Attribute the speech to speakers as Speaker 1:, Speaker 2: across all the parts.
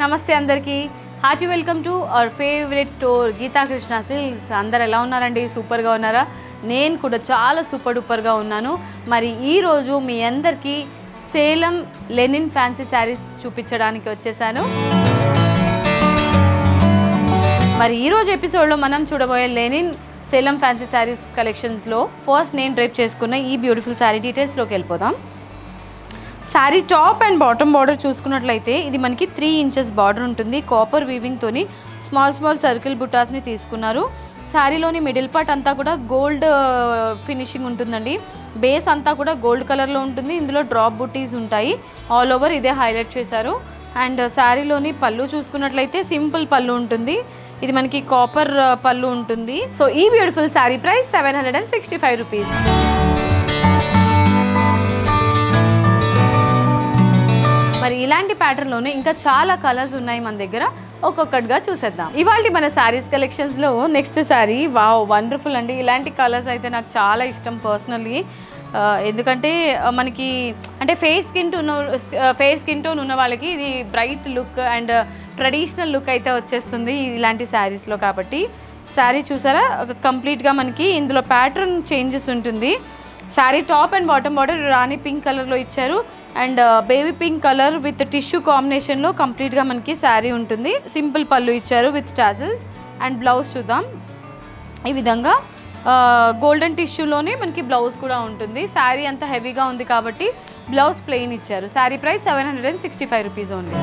Speaker 1: నమస్తే అందరికీ. Haji welcome to our favourite store Geetha Krishna silks. అందరు ఎలా ఉన్నారండి? సూపర్గా ఉన్నారా? నేను కూడా చాలా సూపర్ డూపర్గా ఉన్నాను. మరి ఈరోజు మీ అందరికీ సేలం లెనిన్ ఫ్యాన్సీ శారీస్ చూపించడానికి వచ్చేసాను. మరి ఈరోజు ఎపిసోడ్లో మనం చూడబోయే లెనిన్ సేలం ఫ్యాన్సీ శారీస్ కలెక్షన్స్లో ఫస్ట్ నేను డ్రైప్ చేసుకున్న ఈ బ్యూటిఫుల్ శారీ డీటెయిల్స్లోకి వెళ్ళిపోదాం. Sari top and bottom border చూసుకున్నట్లయితే ఇది మనకి త్రీ ఇంచెస్ బార్డర్ ఉంటుంది. కాపర్ వీవింగ్తోని స్మాల్ స్మాల్ సర్కిల్ బుటాస్ని తీసుకున్నారు. శారీలోని మిడిల్ పార్ట్ అంతా కూడా గోల్డ్ ఫినిషింగ్ ఉంటుందండి. బేస్ అంతా కూడా గోల్డ్ కలర్లో ఉంటుంది. ఇందులో డ్రాప్ బుటీస్ ఉంటాయి. ఆల్ ఓవర్ ఇదే హైలైట్ చేశారు. అండ్ శారీలోని పళ్ళు చూసుకున్నట్లయితే సింపుల్ పళ్ళు ఉంటుంది. ఇది మనకి కాపర్ పళ్ళు ఉంటుంది. సో ఈ beautiful sari price seven hundred and sixty five rupees. ఇలాంటి ప్యాటర్న్లోనే ఇంకా చాలా కలర్స్ ఉన్నాయి మన దగ్గర. ఒక్కొక్కటిగా చూసేద్దాం. ఇవాళ మన శారీస్ కలెక్షన్స్లో నెక్స్ట్ శారీ వావ్ వండర్ఫుల్ అండి. ఇలాంటి కలర్స్ అయితే నాకు చాలా ఇష్టం పర్సనల్లీ ఎందుకంటే మనకి అంటే ఫేర్ స్కిన్ ఉన్న ఫేర్ స్కిన్ టోన్ ఉన్న వాళ్ళకి ఇది bright look and traditional look అయితే వచ్చేస్తుంది ఇలాంటి శారీస్లో కాబట్టి. శారీ చూసారా? కంప్లీట్గా మనకి ఇందులో ప్యాటర్న్ చేంజెస్ ఉంటుంది. Sari top and bottom border Rani pink కలర్లో ఇచ్చారు. And baby pink colour with tissue కాంబినేషన్లో కంప్లీట్గా మనకి శారీ ఉంటుంది. సింపుల్ పళ్ళు ఇచ్చారు విత్ టాజిల్స్ అండ్ బ్లౌజ్ చూద్దాం. ఈ విధంగా uh, గోల్డెన్ టిష్యూలోనే మనకి బ్లౌజ్ కూడా ఉంటుంది. శారీ అంత హెవీగా ఉంది కాబట్టి బ్లౌజ్ ప్లెయిన్ ఇచ్చారు. Sari price seven hundred and sixty five rupees only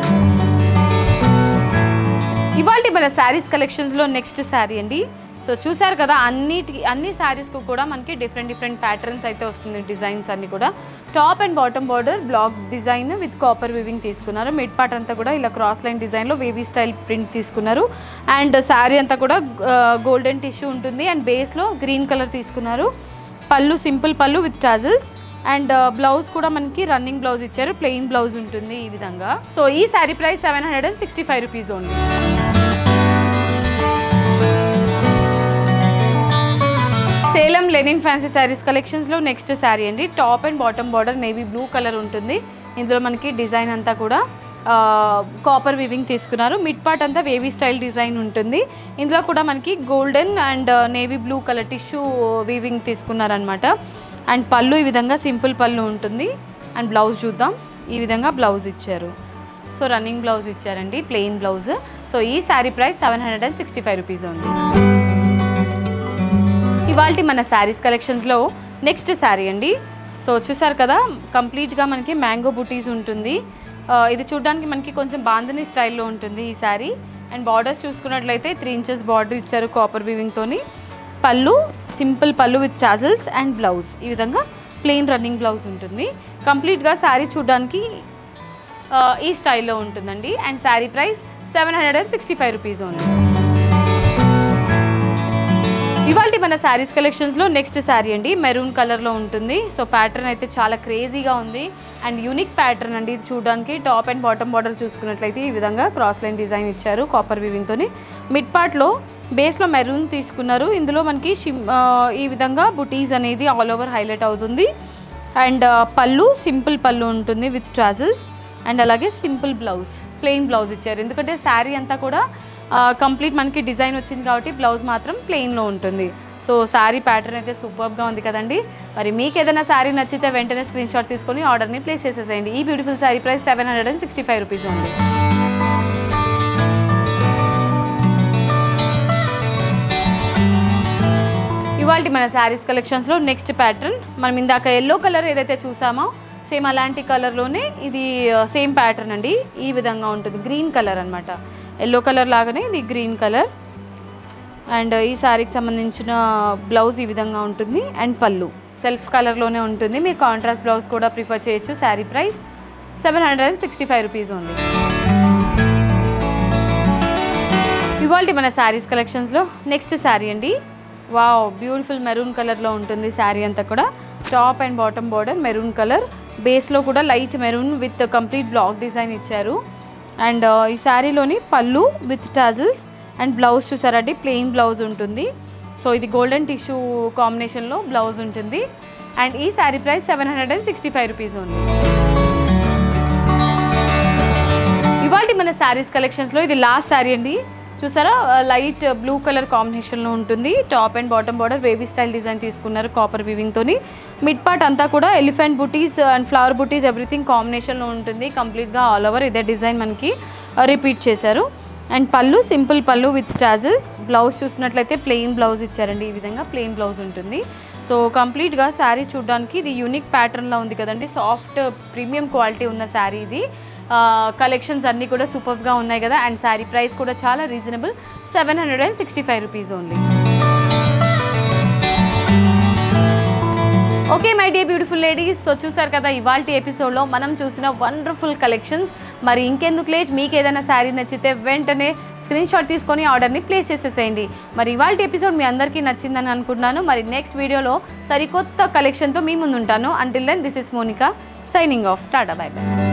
Speaker 1: ఇవాళ మన శారీస్ కలెక్షన్స్లో నెక్స్ట్ శారీ అండి. సో చూసారు కదా అన్నిటి అన్ని శారీస్కు కూడా మనకి డిఫరెంట్ డిఫరెంట్ ప్యాటర్న్స్ అయితే వస్తుంది డిజైన్స్ అన్ని కూడా. Top and bottom border black design with copper weaving తీసుకున్నారు. మిడ్ పార్ట్ అంతా కూడా ఇలా క్రాస్ లైన్ డిజైన్లో వేవీ స్టైల్ ప్రింట్ తీసుకున్నారు. అండ్ శారీ అంతా కూడా గోల్డెన్ టిష్యూ ఉంటుంది. అండ్ బేస్లో గ్రీన్ కలర్ తీసుకున్నారు. పళ్ళు సింపుల్ పళ్ళు విత్ టాజిల్స్ అండ్ బ్లౌజ్ కూడా మనకి రన్నింగ్ బ్లౌజ్ ఇచ్చారు. ప్లెయిన్ బ్లౌజ్ ఉంటుంది ఈ విధంగా. సో ఈ sari price seven hundred and sixty five rupees only Salem Lenin fancy saris కలెక్షన్స్లో నెక్స్ట్ శారీ అండి. Top and bottom border navy blue colour ఉంటుంది. ఇందులో మనకి డిజైన్ అంతా కూడా కాపర్ వీవింగ్ తీసుకున్నారు. మిడ్ పార్ట్ అంతా వేవీ స్టైల్ డిజైన్ ఉంటుంది. ఇందులో కూడా మనకి golden and navy blue colour tissue weaving తీసుకున్నారనమాట and పళ్ళు ఈ విధంగా సింపుల్ పళ్ళు ఉంటుంది. అండ్ బ్లౌజ్ చూద్దాం. ఈ విధంగా బ్లౌజ్ ఇచ్చారు. సో రన్నింగ్ బ్లౌజ్ ఇచ్చారండి. ప్లెయిన్ బ్లౌజ్ సో ఈ sari price seven hundred and sixty five rupees ఉంది. ఇవాళ మన శారీస్ కలెక్షన్స్లో నెక్స్ట్ శారీ అండి. సో చూసారు కదా కంప్లీట్గా మనకి మ్యాంగో బుటీస్ ఉంటుంది. ఇది చూడడానికి మనకి కొంచెం బాంధని స్టైల్లో ఉంటుంది ఈ శారీ. అండ్ బార్డర్స్ చూసుకున్నట్లయితే త్రీ ఇంచెస్ బార్డర్ ఇచ్చారు కాపర్ వీవింగ్తోని పళ్ళు సింపుల్ పళ్ళు విత్ చాజల్స్ అండ్ బ్లౌజ్ ఈ విధంగా ప్లెయిన్ రన్నింగ్ బ్లౌజ్ ఉంటుంది. కంప్లీట్గా శారీ చూడడానికి ఈ స్టైల్లో ఉంటుందండి. And sari price seven hundred and sixty five rupees only ఇవాళ మన శారీస్ కలెక్షన్స్లో నెక్స్ట్ శారీ అండి మెరూన్ కలర్లో ఉంటుంది. సో ప్యాటర్న్ అయితే చాలా క్రేజీగా ఉంది. అండ్ యూనిక్ ప్యాటర్న్ అండి ఇది చూడడానికి. టాప్ అండ్ బాటమ్ బార్డర్ చూసుకున్నట్లయితే ఈ విధంగా క్రాస్ లైన్ డిజైన్ ఇచ్చారు కాపర్ వివింగ్తో మిడ్ పార్ట్లో బేస్లో మెరూన్ తీసుకున్నారు. ఇందులో మనకి ఈ విధంగా బుటీస్ అనేది ఆల్ ఓవర్ హైలైట్ అవుతుంది. అండ్ పళ్ళు సింపుల్ పళ్ళు ఉంటుంది విత్ ట్రాజల్స్ అండ్ అలాగే సింపుల్ బ్లౌజ్ ప్లెయిన్ బ్లౌజ్ ఇచ్చారు. ఎందుకంటే శారీ అంతా కూడా కంప్లీట్ మనకి డిజైన్ వచ్చింది కాబట్టి బ్లౌజ్ మాత్రం ప్లెయిన్లో ఉంటుంది. సో శారీ ప్యాటర్న్ అయితే సూపర్గా ఉంది కదండి. మరి మీకు ఏదైనా శారీ నచ్చితే వెంటనే స్క్రీన్ షాట్ తీసుకొని ఆర్డర్ని ప్లేస్ చేసేసేయండి. ఈ beautiful sari price seven hundred and sixty five rupees ఉంది. ఇవాళ మన శారీస్ కలెక్షన్స్లో నెక్స్ట్ ప్యాటర్న్ మనం ఇందాక ఎల్లో కలర్ ఏదైతే చూసామో సేమ్ అలాంటి కలర్లోనే ఇది సేమ్ ప్యాటర్న్ అండి. ఈ విధంగా ఉంటుంది. గ్రీన్ కలర్ అనమాట ఎల్లో కలర్ లాగానే ఇది గ్రీన్ కలర్. అండ్ ఈ శారీకి సంబంధించిన బ్లౌజ్ ఈ విధంగా ఉంటుంది. అండ్ పళ్ళు. సెల్ఫ్ కలర్లోనే ఉంటుంది. మీరు కాంట్రాస్ట్ బ్లౌజ్ కూడా ప్రిఫర్ చేయొచ్చు. Sari price seven hundred and sixty five rupees ఉంది ఇవాళ మన శారీస్ కలెక్షన్స్లో నెక్స్ట్ శారీ అండి. వావ్ బ్యూటిఫుల్ మెరూన్ కలర్లో ఉంటుంది శారీ అంతా కూడా. Top and bottom border maroon colour. బేస్లో కూడా light maroon with complete black design ఇచ్చారు. అండ్ ఈ శారీలోని పళ్ళు విత్ టాజిల్స్ అండ్ బ్లౌజ్ చూసారండి ప్లెయిన్ బ్లౌజ్ ఉంటుంది. సో ఇది గోల్డెన్ టిష్యూ కాంబినేషన్లో బ్లౌజ్ ఉంటుంది. అండ్ ఈ sari price seven hundred and sixty five rupees only ఇవాళ మన శారీస్ కలెక్షన్స్లో ఇది లాస్ట్ శారీ అండి. చూసారా? లైట్ బ్లూ కలర్ కాంబినేషన్లో ఉంటుంది. Top and bottom border wavy style design తీసుకున్నారు కాపర్ వివింగ్తోని మిడ్ పార్ట్ అంతా కూడా elephant buttis and flower buttis everything కాంబినేషన్లో ఉంటుంది. కంప్లీట్గా ఆల్ ఓవర్ ఇదే డిజైన్ మనకి రిపీట్ చేశారు. అండ్ పళ్ళు సింపుల్ పళ్ళు విత్ టాజిల్స్ బ్లౌజ్ చూసినట్లయితే ప్లెయిన్ బ్లౌజ్ ఇచ్చారండి. ఈ విధంగా ప్లెయిన్ బ్లౌజ్ ఉంటుంది. సో కంప్లీట్గా శారీ చూడడానికి ఇది యూనిక్ ప్యాటర్న్లో ఉంది కదండి. సాఫ్ట్ ప్రీమియం క్వాలిటీ ఉన్న శారీ ఇది. కలెక్షన్స్ అన్నీ కూడా సూపర్గా ఉన్నాయి కదా. అండ్ శారీ ప్రైస్ కూడా చాలా reasonable seven hundred and sixty five rupees only okay my dear beautiful ladies so చూసారు కదా ఇవాళ ఎపిసోడ్లో మనం చూసిన వండర్ఫుల్ కలెక్షన్స్ మరి ఇంకెందుకు లేట్? మీకు ఏదైనా శారీ నచ్చితే వెంటనే స్క్రీన్ షాట్ తీసుకొని ఆర్డర్ని ప్లేస్ చేసేసేయండి. మరి ఇవాళ ఎపిసోడ్ మీ అందరికీ నచ్చిందని అనుకుంటున్నాను. మరి నెక్స్ట్ వీడియోలో సరికొత్త కలెక్షన్తో మీ ముందు ఉంటాను until then this is Monica signing off Tata bye by